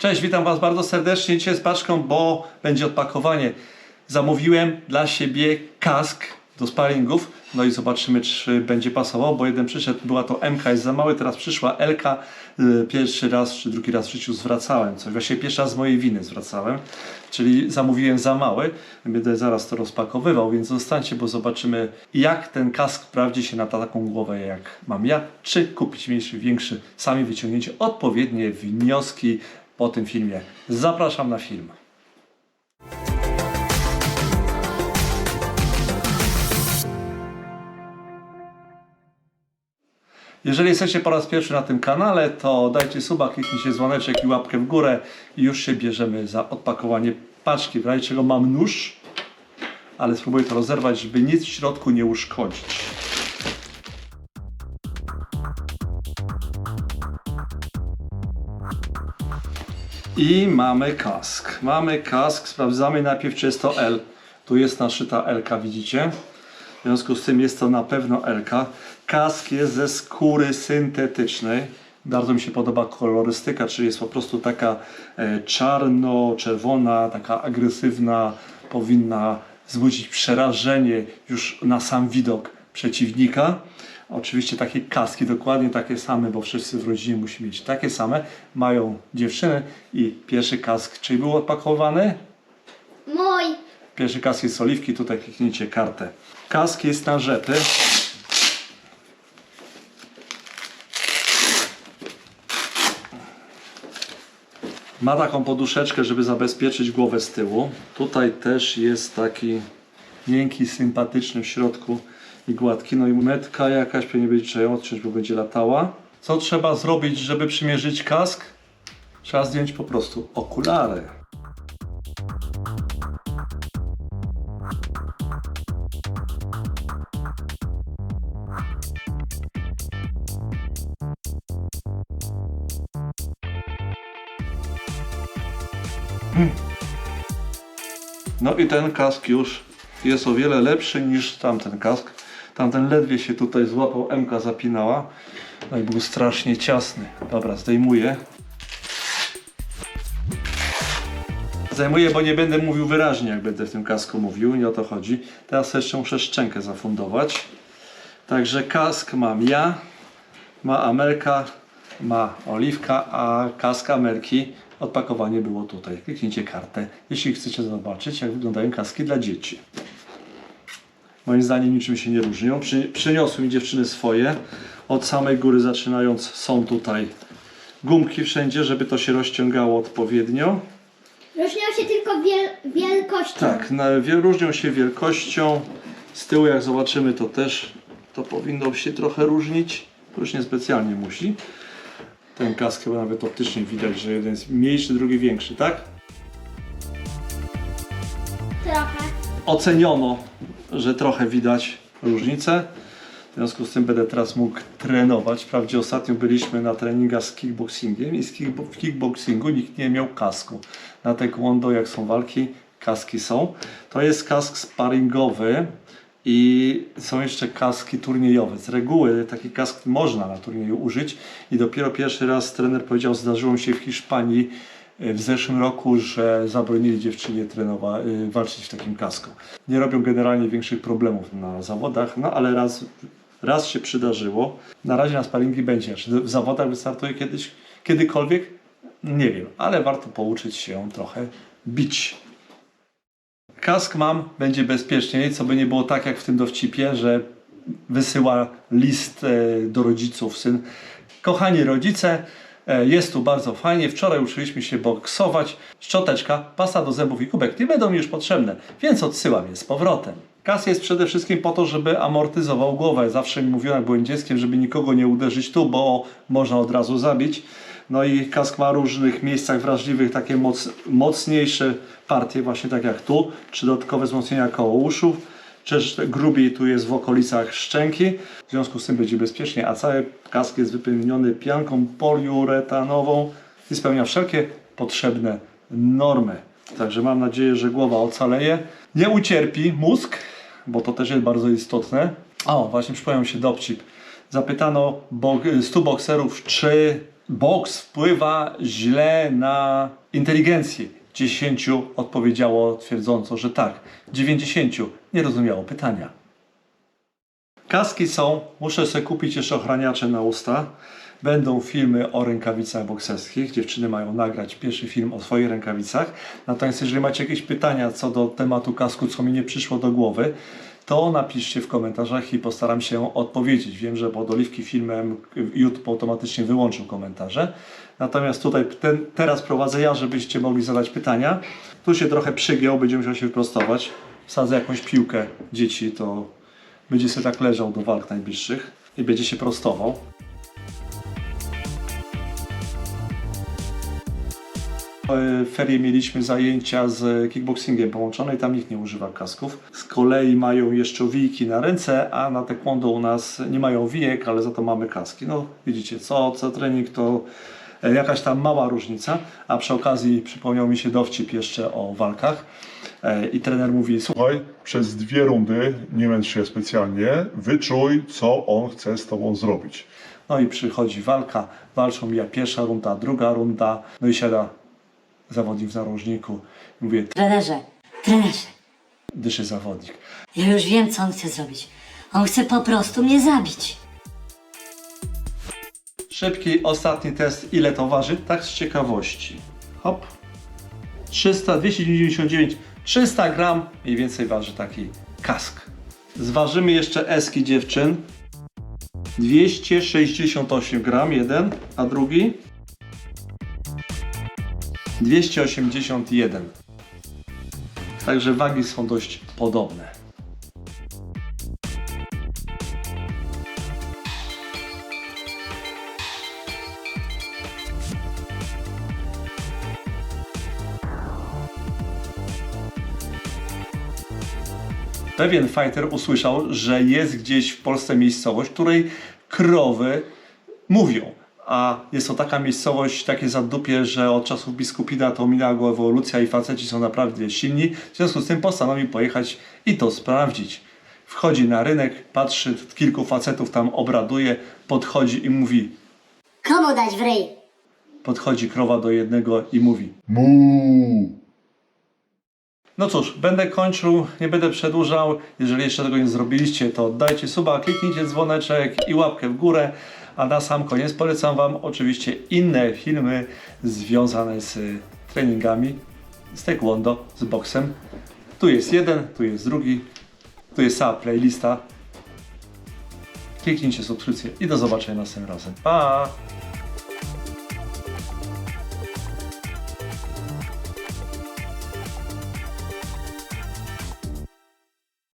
Cześć, witam Was bardzo serdecznie dzisiaj z paczką, bo będzie odpakowanie. Zamówiłem dla siebie kask do sparingów, no i zobaczymy, czy będzie pasował, bo jeden przyszedł, była to MK, jest za mały, teraz przyszła LK. Y, Pierwszy raz czy drugi raz w życiu zwracałem coś, właściwie pierwszy raz z mojej winy zwracałem, czyli zamówiłem za mały. Będę zaraz to rozpakowywał, więc zostańcie, bo zobaczymy, jak ten kask sprawdzi się na taką głowę, jak mam ja, czy kupić mniejszy, większy. Sami wyciągnięcie odpowiednie wnioski po tym filmie. Zapraszam na film. Jeżeli jesteście po raz pierwszy na tym kanale, to dajcie suba, kliknijcie dzwoneczek i łapkę w górę i już się bierzemy za odpakowanie paczki. W razie czego mam nóż, ale spróbuję to rozerwać, żeby nic w środku nie uszkodzić. I mamy kask. Mamy kask. Sprawdzamy najpierw, czy jest to L. Tu jest naszyta LK, widzicie? W związku z tym jest to na pewno LK. Kask jest ze skóry syntetycznej. Bardzo mi się podoba kolorystyka, czyli jest po prostu taka e, czarno-czerwona, taka agresywna, powinna wzbudzić przerażenie już na sam widok przeciwnika. Oczywiście takie kaski, dokładnie takie same, bo wszyscy w rodzinie musi mieć takie same. Mają dziewczyny i pierwszy kask, czyli był odpakowany? Mój. Pierwszy kask jest oliwki, tutaj kliknijcie kartę. Kask jest na rzepy. Ma taką poduszeczkę, żeby zabezpieczyć głowę z tyłu. Tutaj też jest taki miękki, sympatyczny w środku i gładki. No i metka jakaś, pewnie będzie trzeba ją odciąć, bo będzie latała. Co trzeba zrobić, żeby przymierzyć kask? Trzeba zdjąć po prostu okulary. No i ten kask już jest o wiele lepszy niż tamten kask. Tamten ledwie się tutaj złapał, MK zapinała. No i był strasznie ciasny. Dobra, zdejmuję. Zajmuję, bo nie będę mówił wyraźnie, jak będę w tym kasku mówił, nie o to chodzi. Teraz jeszcze muszę szczękę zafundować. Także kask mam ja, ma Amerka, ma Oliwka, a kask Amerki odpakowanie było tutaj. Kliknijcie kartę, jeśli chcecie zobaczyć, jak wyglądają kaski dla dzieci. Moim zdaniem niczym się nie różnią. Przy, przyniosły mi dziewczyny swoje. Od samej góry zaczynając są tutaj gumki wszędzie, żeby to się rozciągało odpowiednio. Różnią się tylko wiel wielkością. Tak, na, różnią się wielkością. Z tyłu jak zobaczymy to też to powinno się trochę różnić. Już nie specjalnie musi. Ten kask chyba nawet optycznie widać, że jeden jest mniejszy, drugi większy, tak? Trochę. Oceniono, że trochę widać różnicę. W związku z tym będę teraz mógł trenować. Wprawdzie ostatnio byliśmy na treningach z kickboxingiem i z kickbo- w kickboxingu nikt nie miał kasku. Na taekwondo jak są walki, kaski są. To jest kask sparingowy i są jeszcze kaski turniejowe. Z reguły taki kask można na turnieju użyć i dopiero pierwszy raz trener powiedział, zdarzyło mi się w Hiszpanii w zeszłym roku, że zabronili dziewczynie trenowa, y, walczyć w takim kasku. Nie robią generalnie większych problemów na zawodach, no ale raz, raz się przydarzyło. Na razie na sparingi będzie. Czy w zawodach wystartuje kiedyś, kiedykolwiek? Nie wiem, ale warto pouczyć się trochę bić. Kask mam, będzie bezpieczniej, co by nie było tak jak w tym dowcipie, że wysyła list e, do rodziców syn. Kochani rodzice, jest tu bardzo fajnie. Wczoraj uczyliśmy się boksować. Szczoteczka, pasta do zębów i kubek nie będą mi już potrzebne, więc odsyłam je z powrotem. Kas jest przede wszystkim po to, żeby amortyzował głowę. Zawsze mi mówiono, jak byłem dzieckiem, żeby nikogo nie uderzyć tu, bo można od razu zabić. No i kask ma w różnych miejscach wrażliwych takie moc, mocniejsze partie, właśnie tak jak tu, czy dodatkowe wzmocnienia koło uszu, czy też grubiej tu jest w okolicach szczęki. W związku z tym będzie bezpiecznie, a cały kask jest wypełniony pianką poliuretanową i spełnia wszelkie potrzebne normy. Także mam nadzieję, że głowa ocaleje. Nie ucierpi mózg, bo to też jest bardzo istotne. O, właśnie przypomniał się dowcip. Zapytano bo- 100 bokserów, czy boks wpływa źle na inteligencję. 10 odpowiedziało twierdząco, że tak. 90 nie rozumiało pytania. Kaski są, muszę sobie kupić jeszcze ochraniacze na usta. Będą filmy o rękawicach bokserskich. Dziewczyny mają nagrać pierwszy film o swoich rękawicach. Natomiast jeżeli macie jakieś pytania co do tematu kasku, co mi nie przyszło do głowy, to napiszcie w komentarzach i postaram się odpowiedzieć. Wiem, że pod Oliwki filmem YouTube automatycznie wyłączył komentarze. Natomiast tutaj ten, teraz prowadzę ja, żebyście mogli zadać pytania. Tu się trochę przygiął, będzie musiał się wyprostować. Wsadzę jakąś piłkę dzieci, to będzie sobie tak leżał do walk najbliższych i będzie się prostował. Ferie mieliśmy zajęcia z kickboxingiem połączone i tam nikt nie używa kasków. Z kolei mają jeszcze wijki na ręce, a na taekwondo u nas nie mają wijek, ale za to mamy kaski. No widzicie, co, co trening to e, jakaś tam mała różnica, a przy okazji przypomniał mi się dowcip jeszcze o walkach E, i trener mówi, Słuchaj, przez dwie rundy, nie męcz się specjalnie, wyczuj, co on chce z tobą zrobić. No i przychodzi walka, walczą mija pierwsza runda, druga runda, no i siada zawodnik w narożniku. Mówię, Trenerze, trenerze, dyszy zawodnik. ja już wiem, co on chce zrobić. On chce po prostu mnie zabić. Szybki, ostatni test, ile to waży? Tak z ciekawości. Hop. 300, 299, 300 gram mniej więcej waży taki kask. Zważymy jeszcze eski dziewczyn. 268 gram jeden, a drugi 281. Także wagi są dość podobne. Pewien fighter usłyszał, że jest gdzieś w Polsce miejscowość, której krowy mówią. A jest to taka miejscowość, takie zadupie, że od czasów biskupina to minęła go ewolucja i faceci są naprawdę silni. W związku z tym postanowił pojechać i to sprawdzić. Wchodzi na rynek, patrzy, kilku facetów tam obraduje, podchodzi i mówi. Komu dać w ryj? Podchodzi krowa do jednego i mówi: Mu. No cóż, będę kończył, nie będę przedłużał. Jeżeli jeszcze tego nie zrobiliście, to dajcie suba, kliknijcie dzwoneczek i łapkę w górę. A na sam koniec polecam Wam oczywiście inne filmy związane z treningami, z taekwondo, z boksem. Tu jest jeden, tu jest drugi, tu jest cała playlista. Kliknijcie subskrypcję i do zobaczenia następnym razem. Pa!